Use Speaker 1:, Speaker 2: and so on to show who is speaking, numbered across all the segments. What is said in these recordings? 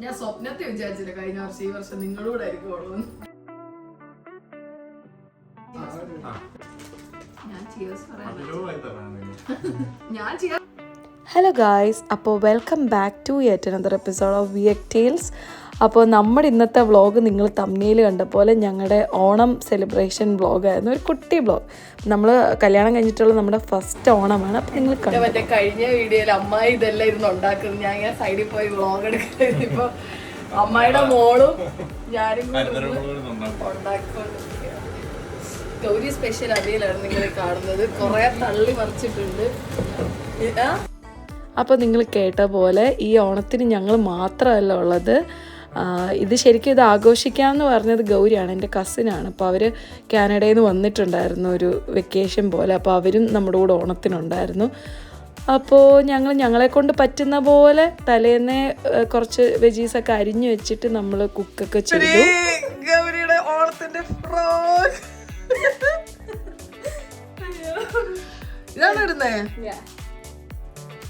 Speaker 1: ഞാൻ സ്വപ്നത്തെ വിചാരിച്ചില്ല കഴിഞ്ഞ വർഷം ഈ വർഷം നിങ്ങളൂടെ ആയിരിക്കും ഞാൻ പറയാൻ ഞാൻ
Speaker 2: ഹലോ ഗായ്സ് അപ്പോൾ welcome back to yet another episode of വിയക് tales അപ്പോൾ നമ്മുടെ ഇന്നത്തെ വ്ളോഗ് നിങ്ങൾ തമ്മിയിൽ കണ്ട പോലെ ഞങ്ങളുടെ ഓണം സെലിബ്രേഷൻ വ്ളോഗായിരുന്നു ഒരു കുട്ടി വ്ളോഗ് നമ്മൾ കല്യാണം കഴിഞ്ഞിട്ടുള്ള നമ്മുടെ ഫസ്റ്റ് ഓണമാണ്. അപ്പോൾ നിങ്ങൾ
Speaker 1: മറ്റേ കഴിഞ്ഞ വീഡിയോയിൽ അമ്മ ഇതെല്ലാം ഇരുന്ന് ഉണ്ടാക്കുന്നത്. ഞാൻ ഇങ്ങനെ സൈഡിൽ പോയി വ്ളോഗ് എടുക്കുന്നത്. ഇപ്പോൾ അമ്മയുടെ മോളും ഞാനും. ഗൗരി സ്പെഷ്യൽ അവിയലാണ് നിങ്ങൾ കാണുന്നത്. കുറെ തള്ളി മറിച്ചിട്ടുണ്ട്
Speaker 2: അപ്പോൾ നിങ്ങൾ കേട്ട പോലെ ഈ ഓണത്തിന് ഞങ്ങൾ മാത്രമല്ല ഉള്ളത്. ഇത് ശരിക്കും ഇത് ആഘോഷിക്കാമെന്ന് പറഞ്ഞത് ഗൗരിയാണ് എന്റെ കസിനാണ് അപ്പോൾ അവർ കാനഡയിൽ നിന്ന് വന്നിട്ടുണ്ടായിരുന്നു ഒരു വെക്കേഷൻ പോലെ. അപ്പോൾ അവരും നമ്മുടെ കൂടെ ഓണത്തിനുണ്ടായിരുന്നു. അപ്പോൾ ഞങ്ങൾ ഞങ്ങളെ കൊണ്ട് പറ്റുന്ന പോലെ തലേന്ന് കുറച്ച് വെജീസൊക്കെ അരിഞ്ഞു വെച്ചിട്ട് നമ്മൾ കുക്കൊക്കെ ചെയ്തു.
Speaker 1: ഗൗരിയുടെ ഓണത്തിന്റെ ഫ്രോക്ക് ഇതാണ് ഇടുന്നേ?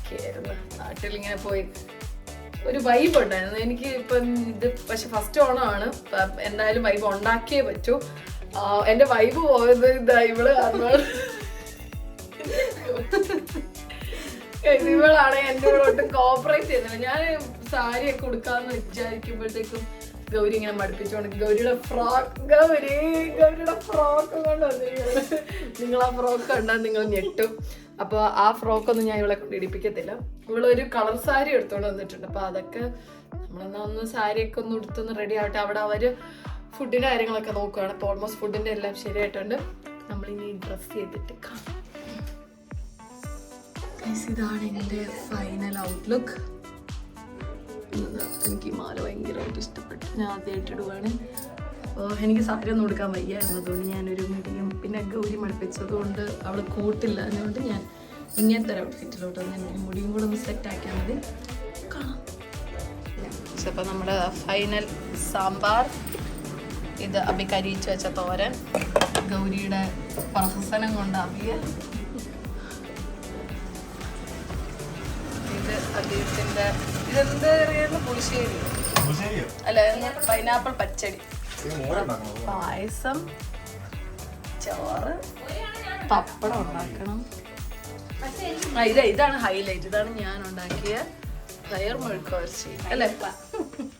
Speaker 1: കേരള നാട്ടിൽ ഇങ്ങനെ പോയി. ഒരു വൈബ് ഉണ്ടായിരുന്നു. എനിക്ക് ഇപ്പം ഇത് പക്ഷെ ഫസ്റ്റ് ഓണമാണ്. എന്തായാലും വൈബ് ഉണ്ടാക്കിയേ പറ്റൂ. എന്റെ വൈബ് പോയത് ഇതാ ഇവൾ ഇവളാണ് എന്റെ കൂടെ ഒട്ടും കോപ്പറേറ്റ് ചെയ്യുന്നത്. ഞാൻ സാരി ഒക്കെ കൊടുക്കാന്ന് വിചാരിക്കുമ്പോഴത്തേക്കും ഗൗരി ഇങ്ങനെ മടുപ്പിച്ചോണ്ട് ഗൗരിയുടെ ഫ്രോക്ക് ഗൗരി ഗൗരിയുടെ ഫ്രോക്ക് കൊണ്ട് വന്നിരിക്കുന്നത്. നിങ്ങൾ ആ ഫ്രോക്ക് കണ്ടാൽ നിങ്ങൾ ഞെട്ടും. അപ്പോൾ ആ ഫ്രോക്ക് ഒന്നും ഞാൻ ഇവളെ കൊണ്ട് ഇടിപ്പിക്കത്തില്ല. ഇവളൊരു കളർ സാരി എടുത്തുകൊണ്ട് വന്നിട്ടുണ്ട്. അപ്പോൾ അതൊക്കെ നമ്മളെന്നാ ഒന്ന് സാരിയൊക്കെ ഒന്ന് ഉടുത്തൊന്ന് റെഡി ആവട്ടെ. അവിടെ അവർ ഫുഡിന്റെ കാര്യങ്ങളൊക്കെ നോക്കുകയാണ് അപ്പോൾ ഓൾമോസ്റ്റ് ഫുഡിന്റെ എല്ലാം ശരിയായിട്ടുണ്ട്. നമ്മളിനി ഡ്രസ് ചെയ്തിട്ട് ഇതാണ് എന്റെ ഫൈനൽ ഔട്ട്ലുക്ക് എനിക്ക് മാല ഭയങ്കരമായിട്ട് ഇഷ്ടപ്പെട്ടു. ഞാൻ ആദ്യമായിട്ട് ഇടുവാണ് അപ്പോൾ എനിക്ക് സാരി ഒന്നും കൊടുക്കാൻ വയ്യായിരുന്നു. അതുകൊണ്ട് ഞാനൊരു മീഡിയം പിന്നെ ഗൗരി മടുപ്പിച്ചത് കൊണ്ട് അവൾ കൂട്ടില്ല. അതുകൊണ്ട് ഞാൻ ഇങ്ങനത്തെ ഒരു ഔട്ട്ഫിറ്റിലോട്ട് വന്ന് എനിക്ക് മുടിയും കൂടെ ഒന്ന് സെറ്റ് ആക്കിയാൽ മതി. കാണാം. അപ്പോൾ നമ്മുടെ ഫൈനൽ സാമ്പാർ. ഇത് അബി കരിയിച്ച് വെച്ച തോരൻ. ഗൗരിയുടെ പ്രഹസനം കൊണ്ട് അബിയ. ഇത് അദ്ദേഹത്തിന്റെ ഇതെന്ത് അറിയാമോ പുളിശ്ശേരി. അല്ല പൈനാപ്പിൾ പച്ചടി. പായസം ചോറ് പപ്പടം ഉണ്ടാക്കണം. ഇത് ഇതാണ് ഹൈലൈറ്റ് ഇതാണ് ഞാൻ ഉണ്ടാക്കിയ പയർ മെഴുക്കുവരച്ചി അല്ലേ?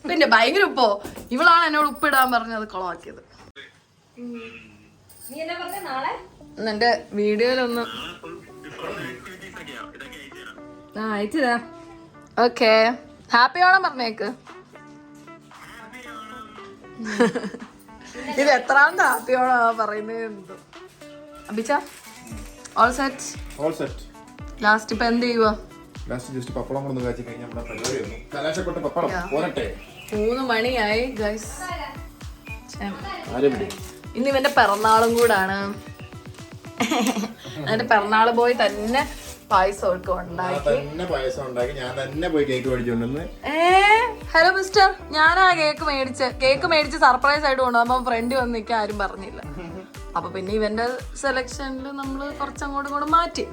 Speaker 1: പിന്നെ ഭയങ്കര ഉപ്പോ? ഇവളാണ് എന്നോട് ഉപ്പിടാൻ പറഞ്ഞത് കുളമാക്കിയത്. എന്റെ വീഡിയോയിലൊന്ന് ആ അയച്ചതാ ഓക്കെ ഹാപ്പി ഓണം പറഞ്ഞേക്ക്. ഇത് എത്രാം ഹാപ്പിയോടാ പറയുന്നത് അഭിച്ച all set
Speaker 3: all set
Speaker 1: last ഇപ്പൊ എന്ത് ചെയ്യുവാ?
Speaker 3: ലാസ്റ്റ് ജസ്റ്റ് പപ്പടം കൊണ്ടൊന്ന് കാച്ചി കഴിഞ്ഞാൽ നമ്മുടെ പരിപാടി ഒന്നും കലാശപ്പെട്ട പപ്പടം. പോരട്ടെ.
Speaker 1: മൂന്ന് മണിയായി ഗൈസ് ഇന്ന് ഇവന്റെ പിറന്നാളും കൂടാണ്. എന്റെ പിറന്നാൾ പോയി തന്നെ പായസം ഒക്കെ ഉണ്ടാക്കി.
Speaker 3: തന്നെ പായസം ഉണ്ടാക്കി. ഞാൻ തന്നെ പോയി കേക്ക് മേടിച്ചോണ്ടെന്ന്
Speaker 1: ഏ? ഹലോ മിസ്റ്റർ ഞാനാ കേക്ക് മേടിച്ച് കേക്ക് മേടിച്ച് സർപ്രൈസ് ആയിട്ട് കൊണ്ടുവന്നപ്പോൾ ഫ്രണ്ട് വന്ന് നിൽക്കാൻ ആരും പറഞ്ഞില്ല. അപ്പൊ പിന്നെ ഇവന്റെ സെലക്ഷനിൽ നമ്മൾ കുറച്ചങ്ങോട്ടും കൂടെ മാറ്റി.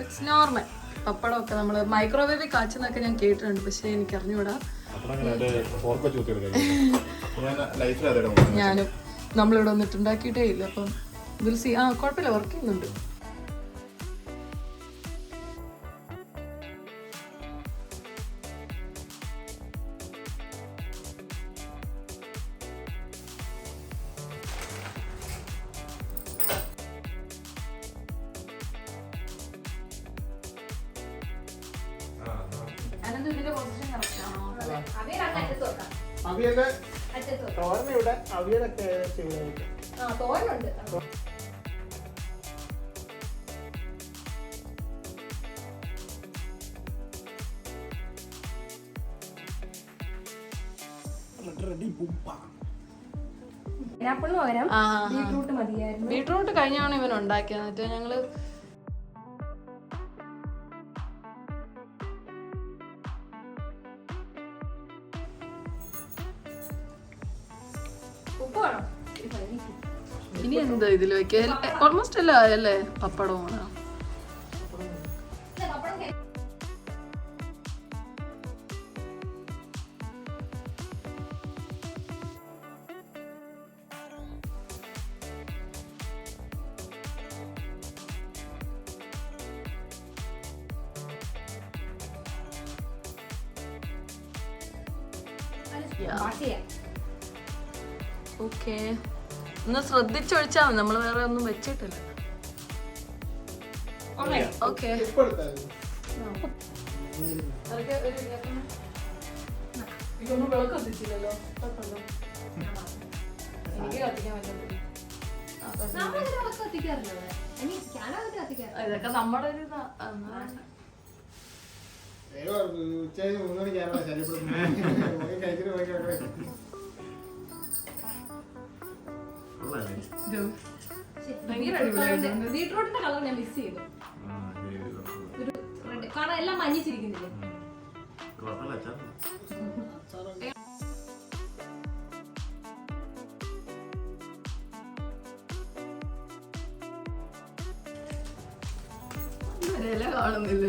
Speaker 1: ഇറ്റ്സ് നോർമൽ പപ്പടമൊക്കെ നമ്മൾ മൈക്രോവേവിൽ കാച്ചെന്നൊക്കെ ഞാൻ കേട്ടിട്ടുണ്ട്. പക്ഷെ എനിക്ക് അറിഞ്ഞൂടാ.
Speaker 3: നോക്കുന്നത്
Speaker 1: ഞാനും നമ്മളിവിടെ വന്നിട്ട് ഉണ്ടാക്കിയിട്ടേ ഇല്ല. അപ്പം ആ കുഴപ്പമില്ല. വർക്ക് ചെയ്യുന്നുണ്ട്.
Speaker 4: മതിയായിരുന്നു.
Speaker 1: ബീട്രൂട്ട് കഴിഞ്ഞാണ് ഇവൻ ഉണ്ടാക്കിയത്. എന്നിട്ട്
Speaker 4: ഞങ്ങൾ
Speaker 1: ഇനി എന്താ ഇതിൽ വെക്കുക ഓൾമോസ്റ്റ് എല്ലാം അതല്ലേ
Speaker 4: പപ്പടമാണ് Yeah.
Speaker 2: Okay. ഒന്ന് ശ്രദ്ധിച്ചൊഴിച്ചാൽ മതി. നമ്മൾ വേറെ ഒന്നും വെച്ചിട്ടില്ല. ഓക്കെ.
Speaker 1: ഇതൊന്നും വിളക്ക് കത്തിച്ചില്ലല്ലോ. എനിക്ക് കത്തിക്കാൻ പറ്റും.
Speaker 2: ഇതൊക്കെ നമ്മുടെ ഒരു ഇതാ.
Speaker 4: ബീട്രൂട്ടിന്റെ- കളർ ഞാൻ മിസ് ചെയ്തു. കാരണം എല്ലാം മഞ്ഞിച്ചിരിക്കുന്നില്ലേ?
Speaker 1: ഇല കാണുന്നില്ല.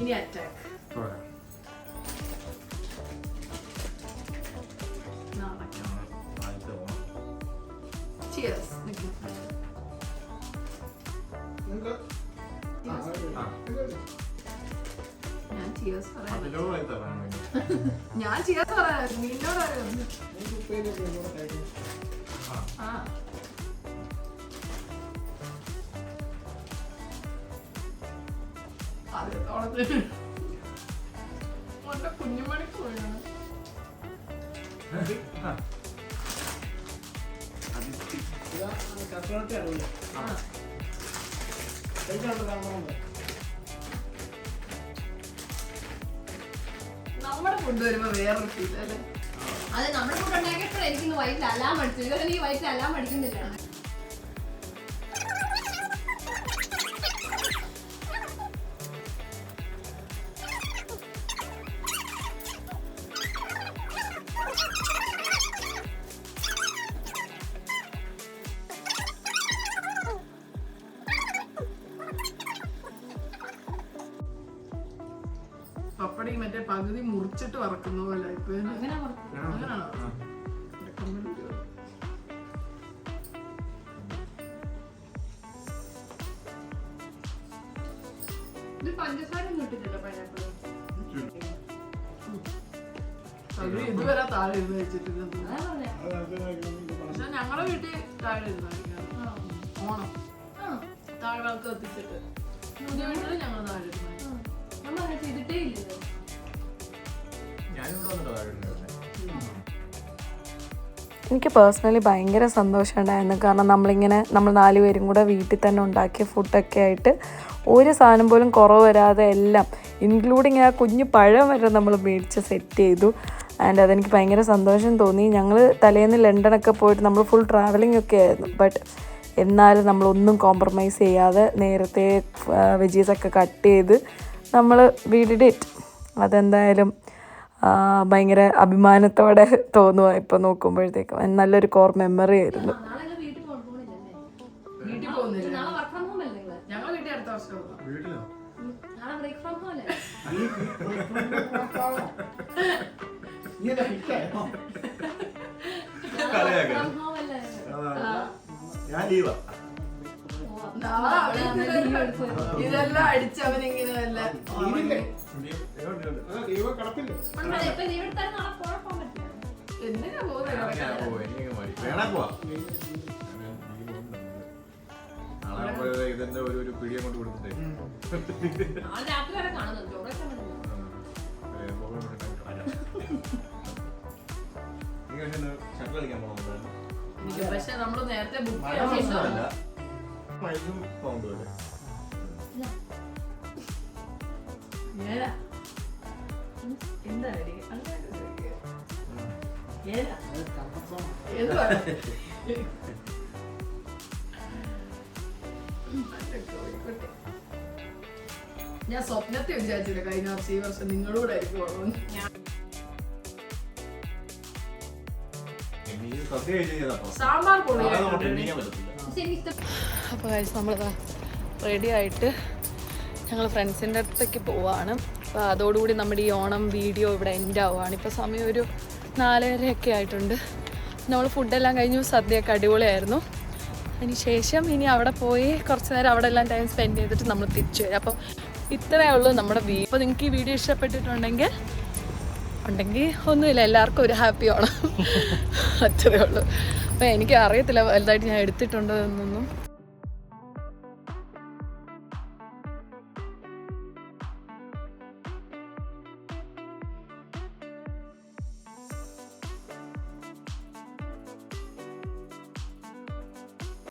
Speaker 1: ഇനി അറ്റാക്ക്
Speaker 5: ആ.
Speaker 1: ഞാൻ ചിയേഴ്സ് പറയാം ഞാൻ ചിയേഴ്സ് പറയാം നിന്നോട് പറയാം.
Speaker 5: നിങ്ങൾക്ക് ഉപ്പേരിയൊക്കെ ഇങ്ങോട്ട് കഴിക്കണം.
Speaker 1: ആ. അത് ഓണത്തിന് നമ്മുടെ ഫുഡ് വരുമ്പോ വേറൊരു ഫീൽ അല്ലേ?
Speaker 4: അത് നമ്മുടെ ഫുഡ് ഉണ്ടാക്കിയപ്പോൾ എനിക്ക് വയറ്റിൽ അലാം അടിച്ചു ഇവരെ എനിക്ക് വയറ്റിൽ അലാം അടിക്കുന്നില്ല.
Speaker 1: പകുതി മുറിച്ചിട്ട് വറക്കുന്ന പോലെ ഇപ്പൊ.
Speaker 4: ഇത് പഞ്ചസാര ഒന്നും ഇട്ടിട്ടില്ല പൈനാപ്പിൾ
Speaker 1: പകുതി ഇതുവരെ താഴെ ഇരുന്ന് വെച്ചിട്ടില്ല. പക്ഷെ ഞങ്ങളുടെ വീട്ടിൽ താഴെ ഇരുന്ന്. ഓണം. താഴെ വിളക്ക് കത്തിച്ചിട്ട്. ഞങ്ങൾ താഴെ ഇരുന്ന്
Speaker 2: എനിക്ക് പേഴ്സണലി ഭയങ്കര സന്തോഷം ഉണ്ടായിരുന്നു കാരണം നമ്മളിങ്ങനെ നമ്മൾ നാലുപേരും കൂടെ വീട്ടിൽ തന്നെ ഉണ്ടാക്കിയ ഫുഡൊക്കെ ആയിട്ട് ഒരു സാധനം പോലും കുറവ് വരാതെ എല്ലാം ഇൻക്ലൂഡിങ് ആ കുഞ്ഞു പഴം വരെ നമ്മൾ മേടിച്ച് സെറ്റ് ചെയ്തു. ആൻഡ് അതെനിക്ക് ഭയങ്കര സന്തോഷം തോന്നി. ഞങ്ങൾ തലേന്ന് ലണ്ടനൊക്കെ പോയിട്ട് നമ്മൾ ഫുൾ ട്രാവലിംഗ് ഒക്കെ ആയിരുന്നു. ബട്ട് എന്നാലും നമ്മളൊന്നും കോംപ്രമൈസ് ചെയ്യാതെ നേരത്തെ വെജീസൊക്കെ കട്ട് ചെയ്ത് നമ്മൾ വീഡിഡ് അതെന്തായാലും ഭയങ്കര അഭിമാനത്തോടെ തോന്നുക ഇപ്പം നോക്കുമ്പോഴത്തേക്കും. നല്ലൊരു കോർ മെമ്മറി ആയിരുന്നു.
Speaker 3: ഞാൻ ലീവാ
Speaker 1: അവൻ ഇതെല്ലാം അടിച്ചവനിങ്ങനെ എന്തിനാ പോകുന്നത്.
Speaker 3: ഇതിന്റെ ഒരു ഒരു പിടിയെ കൊണ്ട് കൊടുത്തിട്ടേ
Speaker 4: രാത്രി വരെ കാണുന്നുണ്ട്
Speaker 3: ഷട്ടിൽ കളിക്കാൻ
Speaker 1: എനിക്ക് പക്ഷെ നമ്മൾ നേരത്തെ ബുക്ക് ചെയ്യാൻ ഞാൻ സ്വപ്നത്തിൽ വിചാരിച്ചില്ല കഴിഞ്ഞ വർഷം ഈ വർഷം നിങ്ങളോട് ആയിരിക്കും സാമ്പാർ
Speaker 4: ഇഷ്ടം
Speaker 2: അപ്പോൾ നമ്മളിതാ റെഡി ആയിട്ട് ഞങ്ങൾ ഫ്രണ്ട്സിന്റെ അടുത്തേക്ക് പോവാണ്. അപ്പോൾ അതോടുകൂടി നമ്മുടെ ഈ ഓണം വീഡിയോ ഇവിടെ എൻഡ് ആവുകയാണ്. ഇപ്പോൾ സമയം ഒരു നാലരയൊക്കെ ആയിട്ടുണ്ട്. നമ്മൾ ഫുഡെല്ലാം കഴിഞ്ഞു. സദ്യയൊക്കെ അടിപൊളിയായിരുന്നു. അതിന് ശേഷം ഇനി അവിടെ പോയി കുറച്ച് നേരം അവിടെ എല്ലാം ടൈം സ്പെൻഡ് ചെയ്തിട്ട് നമ്മൾ തിരിച്ചു വരും. അപ്പോൾ
Speaker 1: ഇത്രയേ ഉള്ളൂ നമ്മുടെ വീ അപ്പോൾ നിങ്ങൾക്ക് ഈ വീഡിയോ ഇഷ്ടപ്പെട്ടിട്ടുണ്ടെങ്കിൽ ഉണ്ടെങ്കിൽ ഒന്നുമില്ല. എല്ലാവർക്കും ഒരു ഹാപ്പി ഓണം. അത്രയേ ഉള്ളൂ. അപ്പോൾ എനിക്ക് അറിയത്തില്ല വലുതായിട്ട് ഞാൻ എടുത്തിട്ടുണ്ടോ എന്നൊന്നും.